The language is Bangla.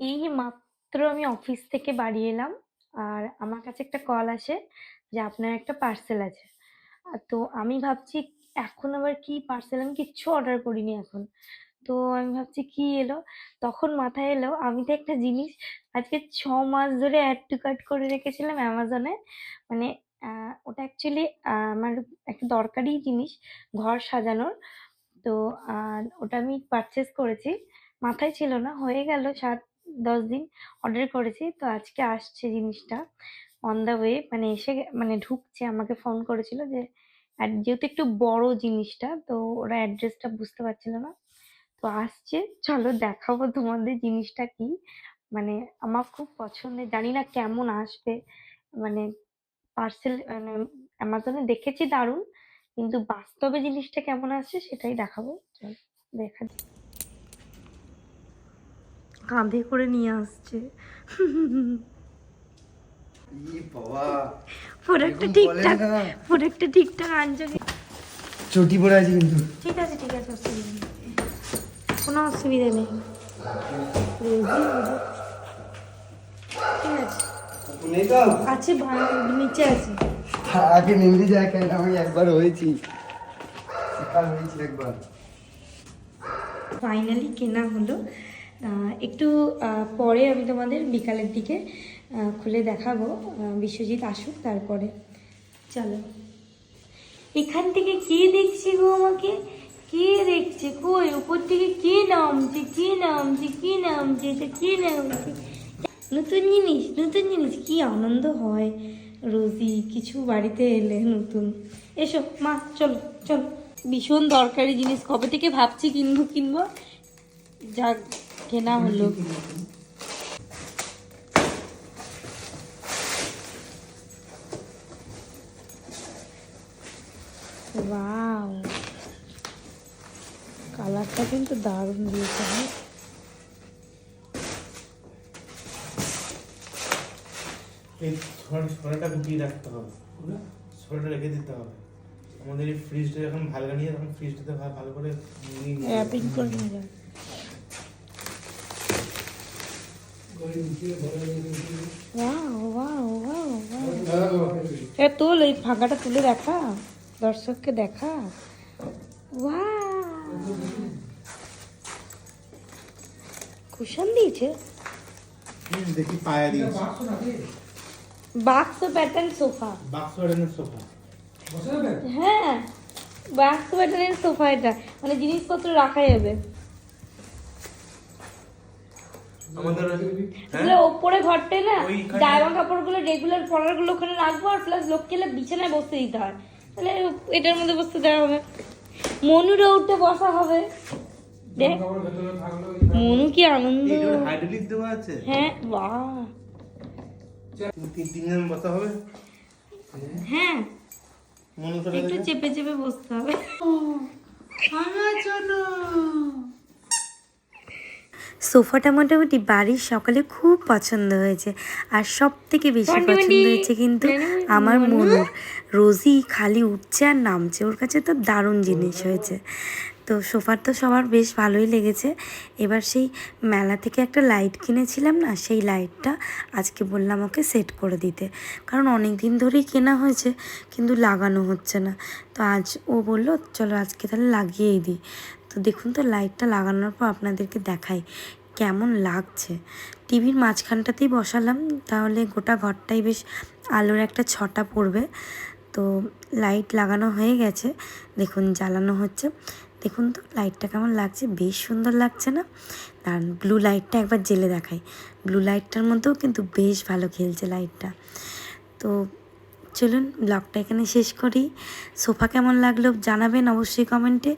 এই মাত্র আমি অফিস থেকে বাড়ি এলাম। আর আমার কাছে একটা কল আসে যে, আপনার একটা পার্সেল আছে। তো আমি ভাবছি এখন আবার কি পার্সেল? আমি কিচ্ছু অর্ডার করিনি এখন। তো আমি ভাবছি কি এলো? তখন মাথায় এলো আমি তো একটা জিনিস আজকে ছ মাস ধরে অ্যাড টু cart করে রেখেছিলাম অ্যামাজনে মানে ওটা অ্যাকচুয়ালি আমার একটা দরকারি জিনিস ঘর সাজানোর। তো ওটা আমি পারচেস করেছি। মাথায় ছিল না। হয়ে গেল ৭-১০ দিন অর্ডার করেছি। তো আজকে আসছে জিনিসটা অন দ্য ওয়ে মানে এসে মানে ঢুকছে, আমাকে ফোন করেছিল যে যেহেতু একটু বড় জিনিসটা, তো ওরা অ্যাড্রেসটা বুঝতে পারছিল না। তো আসছে, চলো দেখাবো তোমাদের জিনিসটা কি। মানে আমার খুব পছন্দের, জানি না কেমন আসবে। মানে পার্সেল মানে অ্যামাজনে দেখেছি দারুণ। কিন্তু বাস্তবে জিনিসটা কেমন আসছে সেটাই দেখাবো। চলো, দেখা। কাঁধে করে নিয়ে আসছে। প্রোডাক্টটা ঠিকঠাক। প্রোডাক্টটা ঠিকঠাক আনছো? চটি পরে আছে কিন্তু। ঠিক আছে, ঠিক আছে অসুবিধা নেই। কোনো অসুবিধা নেই। ঠিক আছে। নিচে আছে। আগে নেমে যায় কেন আমি একবার হয়েছি। একা হয়েছি একবার। ফাইনালি কেনা হলো। একটু পরে আমি তোমাদের বিকালের দিকে খুলে দেখাবো। বিশ্বজিৎ আসুক তারপরে। চলো। এখান থেকে কে দেখছে গো আমাকে? কে দেখছে? কই উপর থেকে কে নামছে? কে নামছে? কে নামছে? এটা কে নামছে? নতুন জিনিস, নতুন জিনিস কি আনন্দ হয় রোজই কিছু বাড়িতে এলে নতুন। এসো মা চলো, চলো। ভীষণ দরকারি জিনিস কবে থেকে ভাবছি কিনবো কিনবো। যাক কেনা হলো। ওয়াও! কালারটা কিন্তু দারুণ দিয়েছে হ্যাঁ? এই ছড়াটা গুটিয়ে রাখতে হবে ছড়াটা রেখে দিতে হবে আমাদের এই ফ্রিজটা যখন ভালো নিয়ে তখন ফ্রিজটাতে ভালো করে র্যাপিং করে নিয়ে যাও। ওয়াও ওয়াও ওয়াও ওয়াও এ তোল এই ফাঁকাটা তুলে দেখা দর্শককে দেখা। কুশন দিয়েছে। দেখি পায়া দিয়েছি। বাক্স প্যাটার্ন সোফা বাক্স বাড়ানোর সোফা হ্যাঁ বাক্স প্যাটার্নের সোফা এটা। মানে জিনিসপত্র রাখা যাবে। আমাদের তাহলে ওপরে ঘরটায় না জামা কাপড়গুলো রেগুলার পরারগুলো ওখানে রাখব আর প্লাস লোককে এলে বিছানায় বসতে দিতে হয়। তাহলে এটার মধ্যে বসতে দেওয়া হবে। মনুরে উঠে বসা হবে। দেখ মনু কি আনন্দ। হাইড্রোলিক দেওয়া আছে? হ্যাঁ বাহ। তিন তিনজন বসা হবে? হ্যাঁ। একটু চেপে চেপে বসতে হবে। সোফাটা মোটামুটি বাড়ির সকালে খুব পছন্দ হয়েছে। আর সব থেকে বেশি পছন্দ হয়েছে কিন্তু আমার। মনুর। রোজই খালি উঠছে আর নামছে। ওর কাছে তো দারুণ জিনিস হয়েছে। তো সোফার তো সবার বেশ ভালোই লেগেছে। এবার সেই মেলা থেকে একটা লাইট কিনেছিলাম না সেই লাইটটা আজকে বললাম ওকে সেট করে দিতে। কারণ অনেক দিন ধরেই কেনা হয়েছে কিন্তু লাগানো হচ্ছে না। তো আজ ও বলল চলো আজকে তাহলে লাগিয়েই দিই। দেখুন তো লাইটটা লাগানোর পর আপনাদেরকে দেখাই, কেমন লাগছে। টিভির মাঝখানটাতেই বসালাম, তাহলে গোটা ঘরটাই বেশ আলোর একটা ছটা পড়বে। তো লাইট লাগানো হয়ে গেছে, দেখুন জ্বালানো হচ্ছে। দেখুন তো লাইটটা কেমন লাগছে, বেশ সুন্দর লাগছে না? আর ব্লু লাইটটা একবার জেলে দেখাই। ব্লু লাইটটার মধ্যেও কিন্তু বেশ ভালো খেলছে লাইটটা। তো চলুন ব্লগটা এখানে শেষ করি। সোফা কেমন লাগল জানাবেন অবশ্যই কমেন্টে।